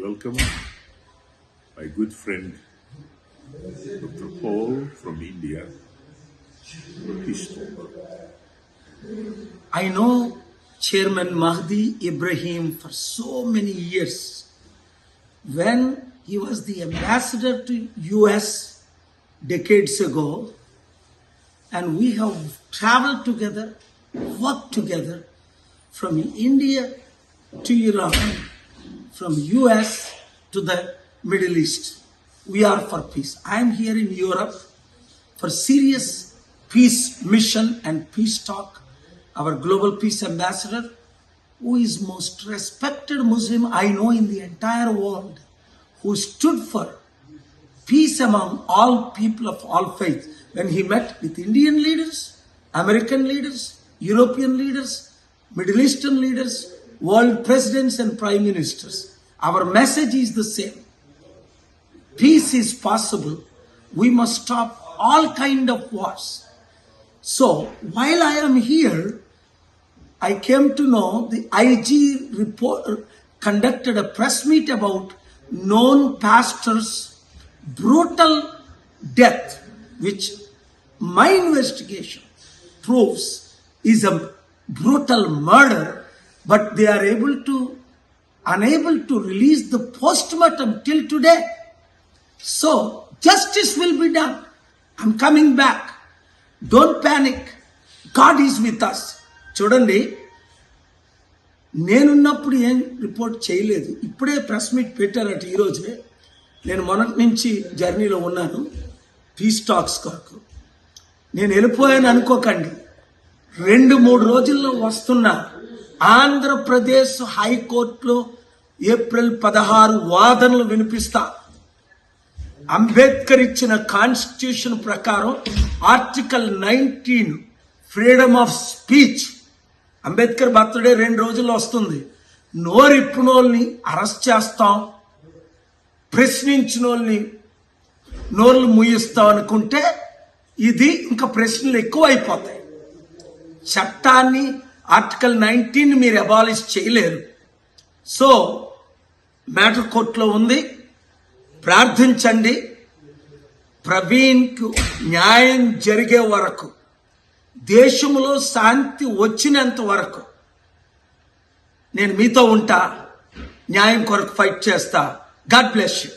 welcome my good friend Dr. Paul from India for his talk. I know Chairman Mahdi Ibrahim for so many years. When he was the ambassador to US decades ago, and we have traveled together, worked together from India to Iran, from US to the Middle East. We are for peace. I am here in Europe for serious peace mission and peace talk. Our global peace ambassador, who is most respected Muslim I know in the entire world, who stood for peace among all people of all faiths. When he met with Indian leaders, American leaders, European leaders, Middle Eastern leaders, world presidents and prime ministers, our message is the same. Peace is possible. We must stop all kind of wars. So while I am here, I came to know the IG report conducted a press meet about known pastors' brutal death, which my investigation proves is a brutal murder, but they are able to unable to release the postmortem till today. So justice will be done. I'm coming back. Don't panic. God is with us. చూడండి నేనున్నప్పుడు ఏం report చేయలేదు ఇప్పుడే press meet పెట్టారట ఈరోజే నేను మొన్నటి నుంచి జర్నీలో ఉన్నాను పీస్ టాక్స్ కొరకు నేను వెళ్ళిపోయాను అనుకోకండి రెండు మూడు రోజుల్లో వస్తున్నా ఆంధ్రప్రదేశ్ హైకోర్టులో ఏప్రిల్ పదహారు వాదనలు వినిపిస్తా. అంబేద్కర్ ఇచ్చిన కాన్స్టిట్యూషన్ ప్రకారం article nineteen freedom of speech Ambedkar birthday రెండు రోజుల్లో వస్తుంది. నోరిప్పునోల్ని అరెస్ట్ చేస్తాం. ప్రశ్నించినోల్ని నోర్లు ముయిస్తాం అనుకుంటే ఇది ఇంకా ప్రశ్నలు ఎక్కువ అయిపోతాయి చట్టాన్ని ఆర్టికల్ నైన్టీన్ మీరు అబాలిష్ చేయలేరు. సో మ్యాటర్ కోర్టులో ఉంది. ప్రార్థించండి. ప్రవీణ్కు న్యాయం జరిగే వరకు దేశంలో శాంతి వచ్చినంత వరకు నేను మీతో ఉంటా న్యాయం కొరకు ఫైట్ చేస్తా. God bless you